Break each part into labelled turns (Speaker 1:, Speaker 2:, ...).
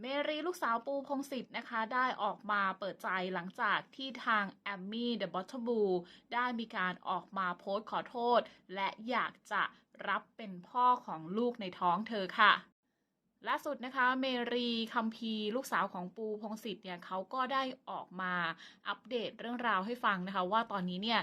Speaker 1: เมรีลูกสาวปูพงศิษฐ์นะคะ ได้ออกมาเปิดใจหลังจากที่ทางแอมมี่เดอะบอทบูได้มีการออกมาโพสต์ขอโทษ และอยากจะรับเป็นพ่อของลูกในท้องเธอค่ะล่าสุดนะคะเมรีคัมพีลูกสาวของปูพงศิษฐ์เนี่ยเขาก็ได้ออกมาอัปเดตเรื่องราวให้ฟังนะคะ ว่าตอนนี้เนี่ย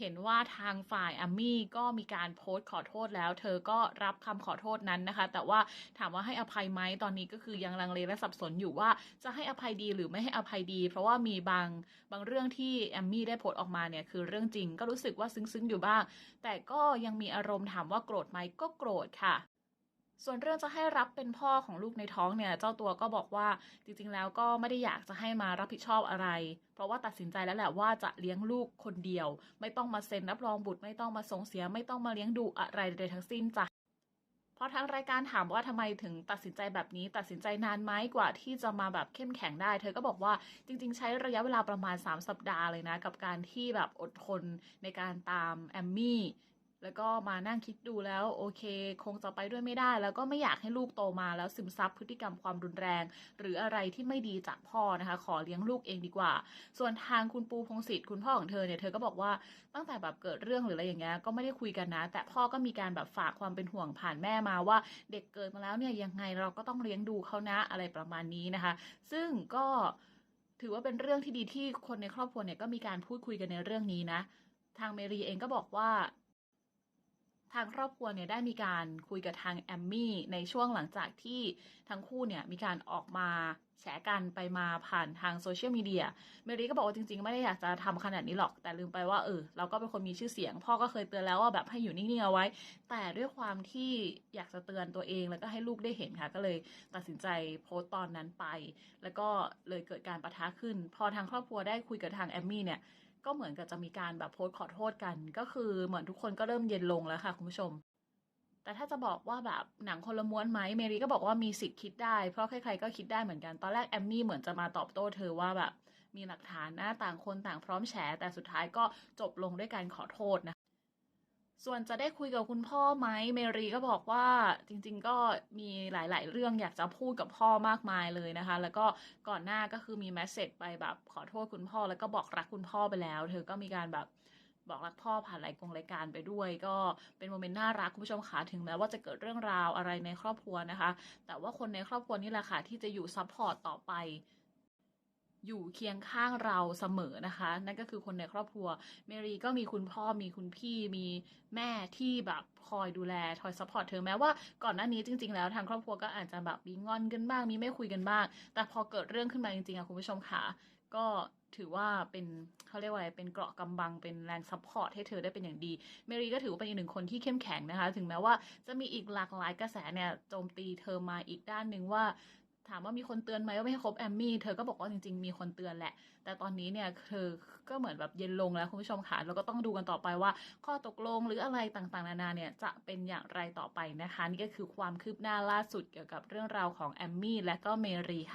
Speaker 1: เห็นว่าทางฝ่ายแอมมี่ก็มีการโพสต์ขอโทษแล้ว เธอก็รับคำขอโทษนั้นนะคะ แต่ว่าถามว่าให้อภัยไหมตอนนี้ก็คือยังลังเลและสับสนอยู่ว่าจะให้อภัยดีหรือไม่ให้อภัยดี เพราะว่ามีบางบางเรื่องที่แอมมี่ได้โพสต์ออกมาเนี่ยคือเรื่องจริงก็รู้สึกว่าซึ้งๆอยู่บ้าง แต่ก็ยังมีอารมณ์ถามว่าโกรธไหมก็โกรธค่ะ ส่วนเรื่องจะให้รับเป็นพ่อของลูกในท้องเนี่ย เจ้าตัวก็บอกว่าจริงๆแล้วก็ไม่ได้อยากจะให้มารับผิดชอบอะไร เพราะว่าตัดสินใจแล้วแหละว่าจะเลี้ยงลูกคนเดียว ไม่ต้องมาเซ็นรับรองบุตรไม่ต้องมาส่งเสีย ไม่ต้องมาเลี้ยงดูอะไรใดๆทั้งสิ้นจ้ะเพราะทางรายการถามว่าทำไมถึงตัดสินใจแบบนี้ ตัดสินใจนานไหมกว่าที่จะมาแบบเข้มแข็งได้ เธอก็บอกว่าจริง ๆ ใช้ระยะเวลาประมาณ 3 สัปดาห์เลยนะ กับการที่แบบอดทนในการตามแอมมี่ แล้วก็มานั่งคิดดูแล้วโอเค คงจะไปด้วยไม่ได้ แล้วก็ไม่อยากให้ลูกโตมาแล้วซึมซับพฤติกรรมความรุนแรง หรืออะไรที่ไม่ดีจากพ่อนะคะ ขอเลี้ยงลูกเองดีกว่า ส่วนทางคุณปูพงศิษฐ์คุณพ่อของเธอเนี่ยเธอก็บอกว่าตั้งแต่แบบเกิดเรื่องหรืออะไรอย่างเงี้ยก็ไม่ได้คุยกันนะ แต่พ่อก็มีการแบบฝากความเป็นห่วงผ่านแม่มาว่า เด็กเกิดมาแล้วเนี่ยยังไงเราก็ต้องเลี้ยงดูเขานะอะไรประมาณนี้นะคะ ซึ่งก็ถือว่าเป็นเรื่องที่ดีที่คนในครอบครัวเนี่ยก็มีการพูดคุยกันในเรื่องนี้นะ ทางเมรีเองก็บอกว่า ทางครอบครัวเนี่ยได้มีการคุยกับทางแอมมี่ในช่วงหลังจากที่ทั้งคู่เนี่ยมีการออกมาแฉกันไปมาผ่านทางโซเชียลมีเดียเมรีก็บอกว่าจริงๆ ไม่ได้อยากจะทำขนาดนี้หรอก แต่ลืมไปว่าเออเราก็เป็นคนมีชื่อเสียง พ่อก็เคยเตือนแล้วว่าแบบให้อยู่นิ่งๆเอาไว้ แต่ด้วยความที่อยากจะเตือนตัวเองแล้วก็ให้ลูกได้เห็นค่ะ ก็เลยตัดสินใจโพสต์ตอนนั้นไป แล้วก็เลยเกิดการประทะขึ้น พอทางครอบครัวได้คุยกับทางแอมมี่เนี่ย ก็เหมือนกับจะมีการแบบโพสต์ขอโทษกัน ก็คือเหมือนทุกคนก็เริ่มเย็นลงแล้วค่ะคุณผู้ชม แต่ถ้าจะบอกว่าแบบหนังคนละม้วนไหมเมรีก็บอกว่ามีสิทธิ์คิดได้ เพราะใครๆก็คิดได้เหมือนกัน ตอนแรกแอมมี่เหมือนจะมาตอบโต้เธอว่าแบบมีหลักฐานนะต่างคนต่างพร้อมแฉแต่สุดท้ายก็จบลงด้วยการขอโทษนะ ส่วนจะได้คุยกับคุณพ่อไหมเมรีก็บอกว่าจริงๆก็มีหลาย ๆ เรื่องอยากจะพูดกับพ่อมากมายเลยนะคะ แล้วก็ก่อนหน้าก็คือมีแมสเซจไปแบบขอโทษคุณพ่อ แล้วก็บอกรักคุณพ่อไปแล้ว เธอก็มีการแบบบอกรักพ่อผ่านรายกงรายการไปด้วย ก็เป็นโมเมนต์น่ารักคุณผู้ชมขาถึงแม้ว่าจะเกิดเรื่องราวอะไรในครอบครัวนะคะ แต่ว่าคนในครอบครัวนี่แหละค่ะที่จะอยู่ซัพพอร์ตต่อไป อยู่เคียงข้างเราเสมอนะคะ นั่นก็คือคนในครอบครัว เมรีก็มีคุณพ่อมีคุณพี่มีแม่ที่แบบคอยดูแลคอยซัพพอร์ตเธอแม้ว่าก่อนหน้านี้จริง ๆ แล้วทางครอบครัวก็อาจจะแบบมีงอนกันบ้าง มีไม่คุยกันบ้าง แต่พอเกิดเรื่องขึ้นมาจริงๆอะคุณผู้ชมค่ะ ก็ถือว่าเป็นเขาเรียกว่าเป็นเกราะกำบังเป็นแรงซัพพอร์ตให้เธอได้เป็นอย่างดี เมรีก็ถือว่าเป็นอีกหนึ่งคนที่เข้มแข็งนะคะ ถึงแม้ว่าจะมีอีกหลากหลายกระแสเนี่ยโจมตีเธอมาอีกด้านหนึ่งว่า ถามว่ามีคนเตือนไหมว่าไม่ให้คบแอมมี่ เธอก็บอกว่าจริงๆ มีคนเตือนแหละ แต่ตอนนี้เนี่ยเธอก็เหมือนแบบเย็นลงแล้วคุณผู้ชมค่ะแล้วก็ต้องดูกันต่อไปว่า ข้อตกลงหรืออะไรต่างๆ นานาเนี่ยจะเป็นอย่างไรต่อไปนะคะ นี่ก็คือความคืบหน้าล่าสุดเกี่ยวกับเรื่องราวของแอมมี่และก็เมรีค่ะ